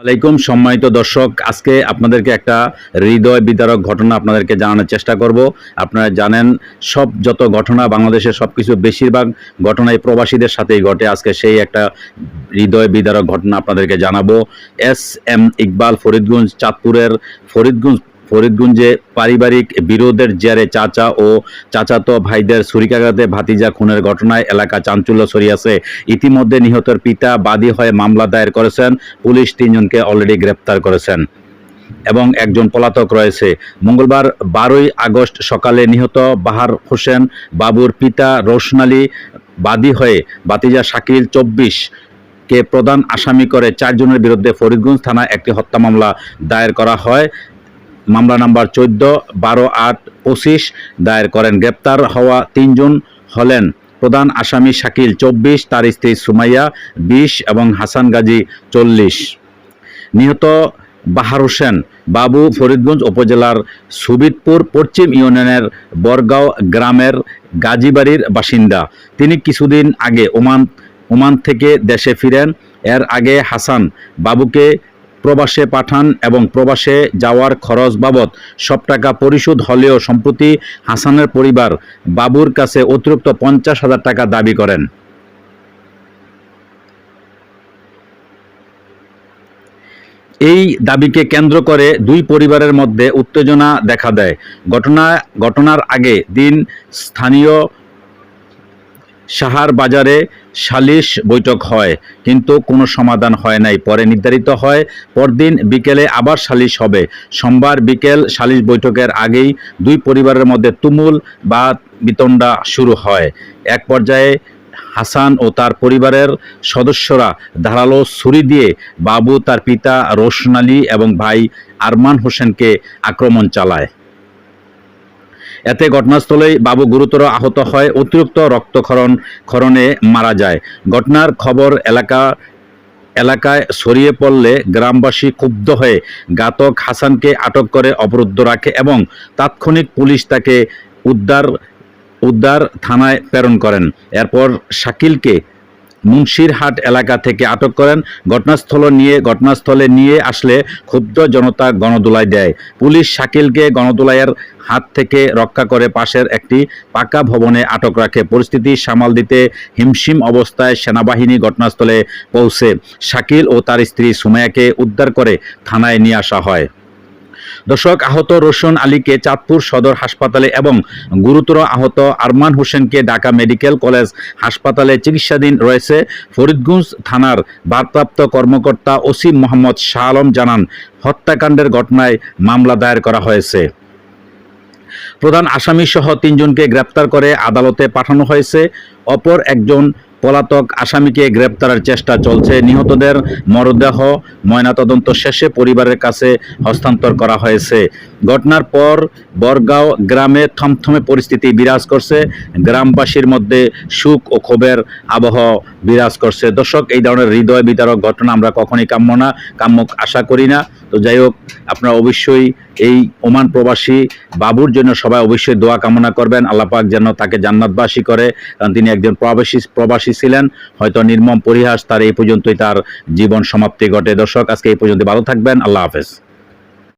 আলাইকুম, সম্মানিত দর্শক, আজকে আপনাদেরকে একটা হৃদয় বিদারক ঘটনা আপনাদেরকে জানানোর চেষ্টা করব। আপনারা জানেন, সব যত ঘটনা বাংলাদেশের সব কিছু বেশিরভাগ ঘটনায় প্রবাসীদের সাথেই ঘটে। আজকে সেই একটা হৃদয় বিদারক ঘটনা আপনাদেরকে জানাব। এস এম ইকবাল ফরিদগঞ্জ, চাঁদপুরের ফরিদগঞ্জ ফরিদগঞ্জে পারিবারিক বিরোধের জেরে চাচা ও চাচাতো ভাইদের ছুরিকাঘাতে ভাতিজা খুনের ঘটনায় এলাকা চাঞ্চল্য ছড়িয়েছে। ইতিমধ্যে নিহতের পিতা বাদী হয়ে মামলা দায়ের করেছেন। পুলিশ তিনজনকে অলরেডি গ্রেপ্তার করেছেন। এবং একজন পলাতক রয়েছে। মঙ্গলবার বারোই আগস্ট সকালে নিহত বাহার হোসেন বাবুর পিতা রোশন আলী বাদী হয়ে বাতিজা শাকিল চব্বিশ কে প্রধান আসামি করে চারজনের বিরুদ্ধে ফরিদগঞ্জ থানায় একটি হত্যা মামলা দায়ের করা হয়। মামলা নাম্বার চোদ্দ, বারো আট পঁচিশ, দায়ের করেন গ্রেপ্তার হওয়া তিনজন হলেন প্রধান আসামি শাকিল চব্বিশ, তার স্ত্রী সুমাইয়া বিশ এবং হাসান গাজী চল্লিশ। নিহত বাহার হোসেন বাবু ফরিদগঞ্জ উপজেলার সুবিদপুর পশ্চিম ইউনিয়নের বরগাঁও গ্রামের গাজীবাড়ির বাসিন্দা। তিনি কিছুদিন আগে ওমান ওমান থেকে দেশে ফিরেন। এর আগে হাসান বাবুকে প্রবাসে পাঠান এবং প্রবাসে যাওয়ার খরচ বাবদ সব টাকা পরিশোধ হলেও সম্প্রতি হাসানের পরিবার বাবুর কাছে অতিরিক্ত পঞ্চাশ হাজার টাকা দাবি করেন। এই দাবিকে কেন্দ্র করে দুই পরিবারের মধ্যে উত্তেজনা দেখা দেয়। ঘটনা ঘটনার আগে দিন স্থানীয় সাহার বাজারে সালিশ বৈঠক হয়, কিন্তু কোনো সমাধান হয় নাই। পরে নির্ধারিত হয়, পরদিন বিকেলে আবার সালিশ হবে। সোমবার বিকেল সালিশ বৈঠকের আগেই দুই পরিবারের মধ্যে তুমুল বা বিতণ্ডা শুরু হয়। এক পর্যায়ে হাসান ও তার পরিবারের সদস্যরা ধারালো ছুরি দিয়ে বাবু, তার পিতা রোশন আলী এবং ভাই আরমান হোসেনকে আক্রমণ চালায়। এতে ঘটনাস্থলেই বাবু গুরুতর আহত হয়, অতিরিক্ত রক্তক্ষরণ, ক্ষরণে মারা যায়। ঘটনার খবর এলাকা, এলাকায় ছড়িয়ে পড়লে গ্রামবাসী ক্ষুব্ধ হয়ে গাতক হাসানকে আটক করে অবরুদ্ধ রাখে এবং তাৎক্ষণিক পুলিশ তাকে উদ্ধার উদ্ধার থানায় প্রেরণ করেন। এরপর শাকিলকে মুন্সিরহাট এলাকা থেকে আটক করেন। ঘটনাস্থল নিয়ে ঘটনাস্থলে নিয়ে আসলে ক্ষুব্ধ জনতা গণদোলাই দেয়। পুলিশ শাকিলকে গণদোলাইয়ের হাত থেকে রক্ষা করে পাশের একটি পাকা ভবনে আটক রাখে। পরিস্থিতি সামাল দিতে হিমশিম অবস্থায় সেনাবাহিনী ঘটনাস্থলে পৌঁছে। শাকিল ও তার স্ত্রী সুমায়াকে উদ্ধার করে থানায় নিয়ে আসা হয়। দর্শক, আহত রোশন আলীকে চাঁদপুর সদর হাসপাতালে এবং গুরুতর আহত আরমান হোসেনকে ঢাকা মেডিকেল কলেজ হাসপাতালে চিকিৎসাধীন রয়েছে। ফরিদগঞ্জ থানার ভারপ্রাপ্ত কর্মকর্তা ওসি মোহাম্মদ শাহ আলম জানান, হত্যাকাণ্ডের ঘটনায় মামলা দায়ের করা হয়েছে। প্রধান আসামি সহ তিনজনকে গ্রেপ্তার করে আদালতে পাঠানো হয়েছে। অপর একজন পলাতক আসামিকে গ্রেপ্তারের চেষ্টা চলছে। নিহতদের মরদেহ ময়নাতদন্ত শেষে পরিবারের কাছে হস্তান্তর করা হয়েছে। ঘটনার পর বরগাঁও গ্রামে থমথমে পরিস্থিতি বিরাজ করছে। গ্রামবাসীর মধ্যে সুখ ও ক্ষোভের আবহ বিরাজ করছে। দর্শক, এই ধরনের হৃদয় বিতারক ঘটনা আমরা কখনই কাম্য না কাম্য আশা করি না। তো যাই হোক, আপনারা অবশ্যই এই ওমান প্রবাসী বাবুর জন্য সবাই অবশ্যই দোয়া কামনা করবেন। আল্লাপাক যেন তাকে জান্নাতবাসী করে। কারণ তিনি একজন প্রবাসী প্রবাসী ছিলেন। হয়তো নির্মম পরিহাস তার এই পর্যন্তই তার জীবন সমাপ্তি ঘটে। দর্শক, আজকে এই পর্যন্ত ভালো থাকবেন। আল্লাহ হাফেজ।